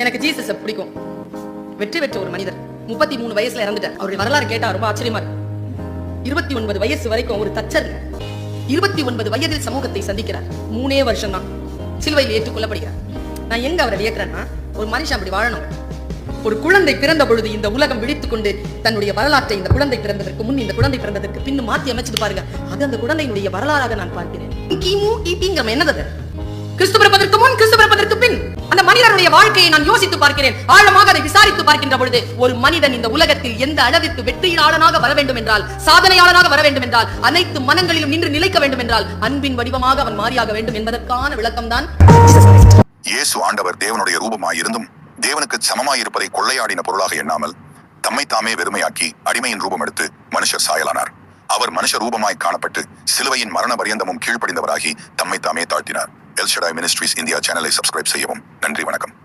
எனக்கு ஜீசஸ் பிடிக்கும். வெற்றி பெற்ற ஒரு மனிதர். முப்பத்தி மூணு வயசுல இறந்துட்டார். அவருடைய வரலாறு கேட்டா ரொம்ப ஆச்சரியமா இருக்கு. இருபத்தி ஒன்பது வயசு வரைக்கும் ஒரு தச்சர். இருபத்தி ஒன்பது வயதில் சமூகத்தை சந்திக்கிறார். மூணே வருஷம் தான் சிலுவையில் ஏற்றுக்கொள்ளப்படுகிறார். நான் எங்க அவரை வியக்கிறேன்னா ஒரு மனுஷன் அப்படி வாழணும். ஒரு குழந்தை பிறந்த பொழுது இந்த உலகம் விழித்துக் கொண்டு தன்னுடைய வரலாற்றை இந்த குழந்தை பிறந்ததற்கு முன் இந்த குழந்தை பிறந்ததற்கு பின் மாத்தி அமைச்சது பாருங்க. அது அந்த குழந்தையினுடைய வரலாறாக நான் பார்க்கிறேன். கிமு கிபிங்கிற என்னது கிறிஸ்து பிறப்பதற்கு முன் கிறிஸ்து பிறப்பதற்கு அவருடைய வாழ்க்கையை நான் யோசித்து பார்க்கிறேன். ஆழமாக அதை விசாரித்து பார்க்கின்ற பொழுது ஒரு மனிதன் இந்த உலகத்தில் எந்த அளவிற்கு வெற்றியாளனாக வர வேண்டும் என்றால் சாதனையாளனாக வர வேண்டும் என்றால் அனைத்து மனங்களிலும் நின்று நிலைக்க வேண்டும் என்றால் அன்பின் வடிவமாக அவன் மாறியாக வேண்டும் என்பதற்கான விளக்கம்தான் இயேசு ஆண்டவர் தேவனுடைய ரூபமாய் இருந்தும் தேவனுக்கு சமமாயிருப்பதை கொள்ளையாடின பொருளாக எண்ணாமல் தம்மை தாமே வெறுமையாக்கி அடிமையின் ரூபம் எடுத்து மனுஷர் சாயலானார். அவர் மனுஷ ரூபமாய் காணப்பட்டு சிலுவையின் மரண பரியந்தமும் கீழ்ப்படிந்தவராகி தம்மை தாமே தாழ்த்தினார் எல்ஷடாய் மினிஸ்ட்ரிஸ் இந்தியா சேனலை சப்ஸ்கிரைப் செய்யவும். நன்றி வணக்கம்.